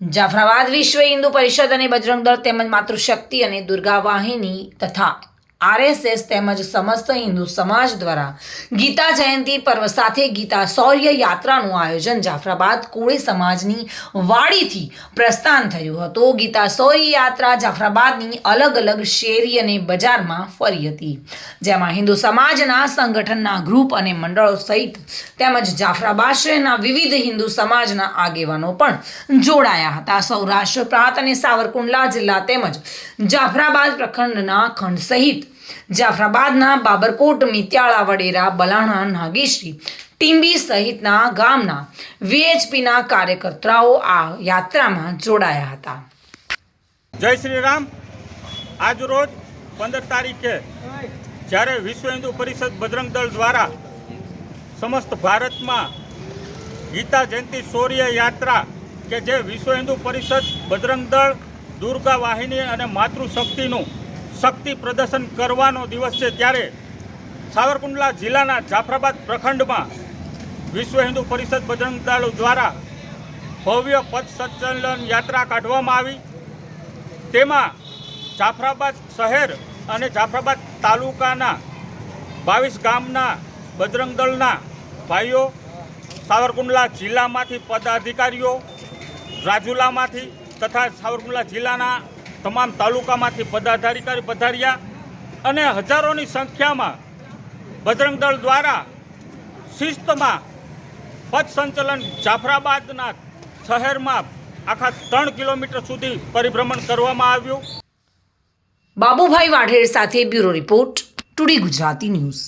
જાફરાબાદ વિશ્વ હિન્દુ પરિષદ અને બજરંગ દળ તેમજ માતૃશક્તિ અને દુર્ગા વાહિની તથા આરએસએસ તેમજ સમસ્ત હિન્દુ સમાજ દ્વારા ગીતા જયંતિ પર્વ સાથે ગીતા શૌર્ય યાત્રાનું આયોજન જાફરાબાદ કોળી સમાજની વાડીથી પ્રસ્થાન થયું હતું. ગીતા શૌર્ય યાત્રા જાફરાબાદની અલગ અલગ શેરી અને બજારમાં ફરી હતી. જેમાં હિન્દુ સમાજના સંગઠનના ગ્રુપ અને મંડળો સહિત તેમજ જાફરાબાદ વિવિધ હિન્દુ સમાજના આગેવાનો પણ જોડાયા હતા. સૌરાષ્ટ્ર, પ્રાંત અને સાવરકુંડલા જિલ્લા તેમજ જાફરાબાદ પ્રખંડના ખંડ સહિત જાફરાબાદના બાબરકોટ, મિત્યાળા, વડેરા, બલાણા, નાગેશ્રી, ટીંબી સહિતના ગામના વીએચપીના કાર્યકર્તાઓ આ યાત્રામાં જોડાયા હતા. જય શ્રી રામ. આજ રોજ પંદર તારીખે જ્યારે વિશ્વ હિન્દુ પરિષદ બજરંગ દળ દ્વારા સમસ્ત ભારતમાં ગીતા જયંતિ શૌર્ય યાત્રા કે જે વિશ્વ હિન્દુ પરિષદ બજરંગ દળ દુર્ગા વાહિની અને માતૃશક્તિનું શક્તિ પ્રદર્શન કરવાનો દિવસ છે ત્યારે સાવરકુંડલા જિલ્લાના જાફરાબાદ પ્રખંડમાં વિશ્વ હિન્દુ પરિષદ બજરંગ દળ દ્વારા ભવ્ય પથ સંચલન યાત્રા કાઢવામાં આવી. તેમાં જાફરાબાદ શહેર અને જાફરાબાદ તાલુકાના બાવીસ ગામના બજરંગ દળના ભાઈઓ, સાવરકુંડલા જિલ્લામાંથી પદાધિકારીઓ, રાજુલામાંથી તથા સાવરકુંડલા જિલ્લાના તમામ તાલુકામાંથી પદાધિકારી પધાર્યા અને હજારોની સંખ્યામાં બજરંગ દળ દ્વારા શિસ્તમાં પથ સંચલન જાફરાબાદના શહેરમાં આખા ત્રણ કિલોમીટર સુધી પરિભ્રમણ કરવામાં આવ્યું. બાબુભાઈ વાઢેર સાથે bureau report, today Gujarati news.